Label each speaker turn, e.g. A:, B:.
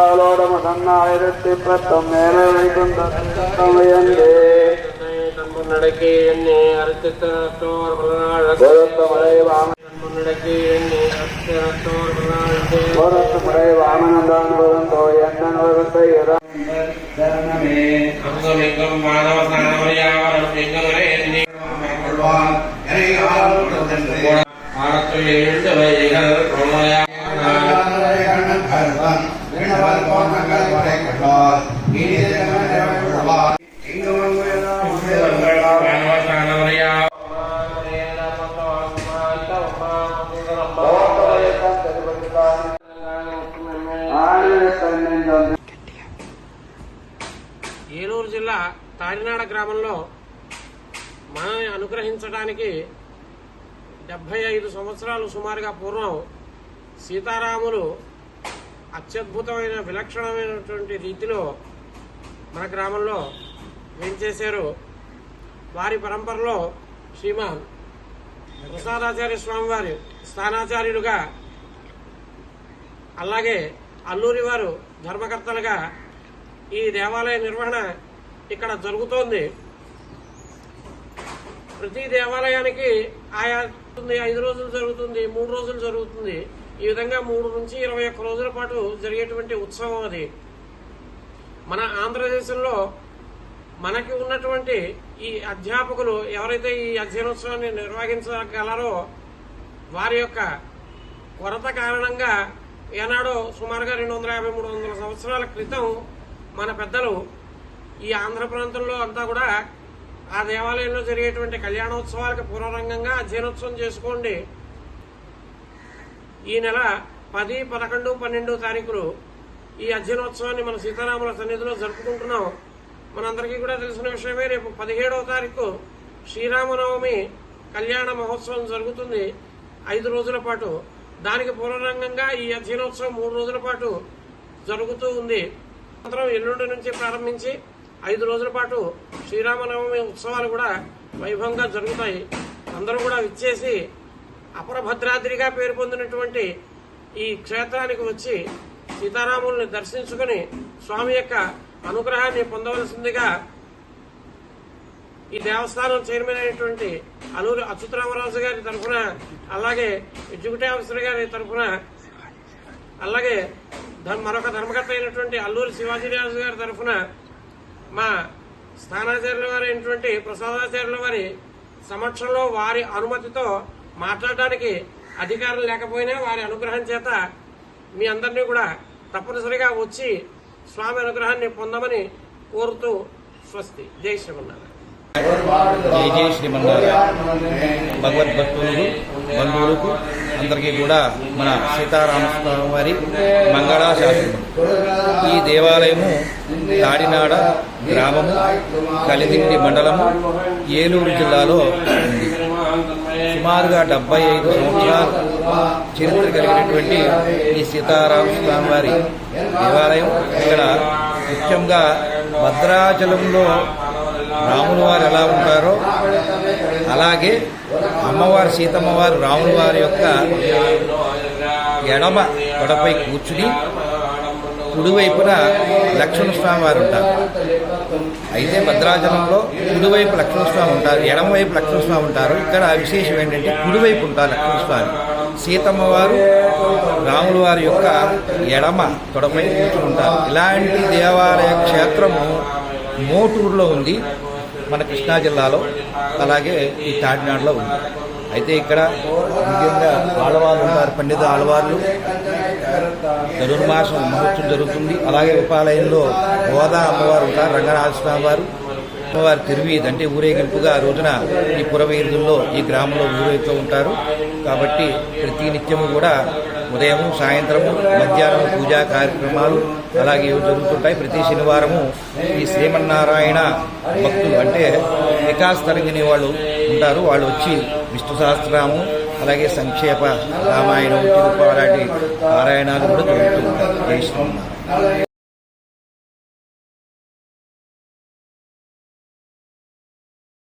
A: പാലോട
B: മതന്നായിരത്തി പത്തൊന്നേഴ് വൈകുന്നേ തമ്പുന്നടക്കി
A: എന്നെ അറുത്തിട്ടോർ
B: പ്രനാൾ മഴ വാമ തമ്പുന്നടക്കി
A: എന്നെ അറുത്തിട്ടോർ പ്രനാൾ പുറത്ത് മഴ വാമനന്താണ്
B: വരുന്നോ എന്നെ വരത്തെ ശരണമേ അംഗമെങ്കും മാനവ സ്ഥാനമറിയാവണം എങ്ങനെ എന്നെ കൊള്ളുവാൻ எழுந்தவை ఏలూరు జిల్లా తాడినాడ గ్రామంలో మనల్ని అనుగ్రహించడానికి డెబ్భై ఐదు సంవత్సరాలు సుమారుగా పూర్వం సీతారాములు అత్యద్భుతమైన విలక్షణమైనటువంటి రీతిలో మన గ్రామంలో చేశారు? వారి పరంపరలో శ్రీమాన్ ప్రసాదాచార్య స్వామివారి స్థానాచార్యులుగా అలాగే అల్లూరి వారు ధర్మకర్తలుగా ఈ దేవాలయ నిర్వహణ ఇక్కడ జరుగుతోంది. ప్రతి దేవాలయానికి ఆయా ఐదు రోజులు జరుగుతుంది మూడు రోజులు జరుగుతుంది. ఈ విధంగా మూడు నుంచి ఇరవై ఒక్క రోజుల పాటు జరిగేటువంటి ఉత్సవం అది. మన ఆంధ్రదేశంలో మనకి ఉన్నటువంటి ఈ అధ్యాపకులు ఎవరైతే ఈ అధ్యయనోత్సవాన్ని నిర్వహించగలరో వారి యొక్క కొరత కారణంగా ఏనాడో సుమారుగా రెండు వందల యాభై మూడు వందల సంవత్సరాల క్రితం మన పెద్దలు ఈ ఆంధ్ర ప్రాంతంలో అంతా కూడా ఆ దేవాలయంలో జరిగేటువంటి కళ్యాణోత్సవాలకు పూర్వరంగంగా అధ్యయనోత్సవం చేసుకోండి. ఈ నెల పది పదకొండు పన్నెండు తారీఖులు ఈ అధ్యయనోత్సవాన్ని మన సీతారాముల సన్నిధిలో జరుపుకుంటున్నాం. మనందరికీ కూడా తెలిసిన విషయమే రేపు పదిహేడవ తారీఖు శ్రీరామనవమి కళ్యాణ మహోత్సవం జరుగుతుంది. ఐదు రోజుల పాటు దానికి పూర్వరంగంగా ఈ అధ్యయనోత్సవం మూడు రోజుల పాటు జరుగుతూ ఉంది. అనంతరం ఎల్లుండి నుంచి ప్రారంభించి ఐదు రోజుల పాటు శ్రీరామనవమి ఉత్సవాలు కూడా వైభవంగా జరుగుతాయి. అందరూ కూడా విచ్చేసి అపరభద్రాద్రిగా పేరు పొందినటువంటి ఈ క్షేత్రానికి వచ్చి సీతారాముల్ని దర్శించుకుని స్వామి యొక్క అనుగ్రహాన్ని పొందవలసిందిగా ఈ దేవస్థానం చైర్మన్ అయినటువంటి అల్లూరి అచ్యుతరామరాజు గారి తరఫున అలాగే ఎగ్జిక్యూటివ్ ఆఫీసర్ గారి తరఫున అలాగే మరొక ధర్మకర్త అయినటువంటి అల్లూరి శివాజీరాజు గారి తరఫున మా స్థానాచార్యుల వారి అయినటువంటి ప్రసాదాచార్యుల వారి సమక్షంలో వారి అనుమతితో మాట్లాడడానికి అధికారం లేకపోయినా వారి అనుగ్రహం చేత మీ అందరినీ కూడా తప్పనిసరిగా వచ్చి స్వామి అనుగ్రహాన్ని పొందమని కోరుతూ స్వస్తి. జై శ్రీమన్నారాయణ.
C: జై జై శ్రీమన్నారాయణ. భగవద్భక్తులకు బంధువులకు అందరికీ కూడా మన సీతారామస్వామి వారి మంగళాశాసనం ఈ దేవాలయము తాడినాడ గ్రామము కలిదిండి మండలము ఏలూరు జిల్లాలో ఉంది. సుమారుగా డెబ్బై ఐదు సంవత్సరాలు చరిత్ర కలిగినటువంటి ఈ సీతారామస్వామి వారి దేవాలయం. ఇక్కడ ముఖ్యంగా భద్రాచలంలో రాముల వారు ఎలా ఉంటారో అలాగే అమ్మవారు సీతమ్మవారు రాముల వారి యొక్క ఎడమ గొడపై కూర్చుని కుడివైపున లక్ష్మణస్వామి వారు ఉంటారు. అయితే భద్రాచలంలో కుడివైపు లక్ష్మణస్వామి ఉంటారు ఎడమవైపు లక్ష్మణస్వామి ఉంటారు. ఇక్కడ విశేషం ఏంటంటే కుడివైపు ఉంటారు లక్ష్మణస్వామి. సీతమ్మ వారు రాముల వారి యొక్క ఎడమ తొడపై కూర్చుని ఉంటారు. ఇలాంటి దేవాలయ క్షేత్రము మోటూరులో ఉంది. మన కృష్ణా జిల్లాలో అలాగే ఈ కాకినాడలో ఉంది. అయితే ఇక్కడ ముఖ్యంగా ఆడవాళ్ళు ఉంటారు పండిత ఆడవాళ్ళు ధనుర్మాసం మహోత్సవం జరుగుతుంది. అలాగే ఉపాలయంలో గోదా అమ్మవారు ఉంటారు రంగనాథ స్వామి వారు అమ్మవారు తిరువీధి అంటే ఊరేగింపుగా ఆ రోజున ఈ పురవీధుల్లో ఈ గ్రామంలో ఊరేగుతూ ఉంటారు. కాబట్టి ప్రతి నిత్యము కూడా ఉదయం సాయంత్రము మధ్యాహ్నం పూజా కార్యక్రమాలు అలాగే జరుగుతుంటాయి. ప్రతి శనివారము ఈ శ్రీమన్నారాయణ భక్తులు అంటే వికాస్ తరంగిని వాళ్ళు ఉంటారు. వాళ్ళు వచ్చి విష్ణు సహస్రనామం అలాగే సంక్షేప రామాయణం తిరుపతి పారాయణాలు కూడా జరుగుతూ ఉంటాయి.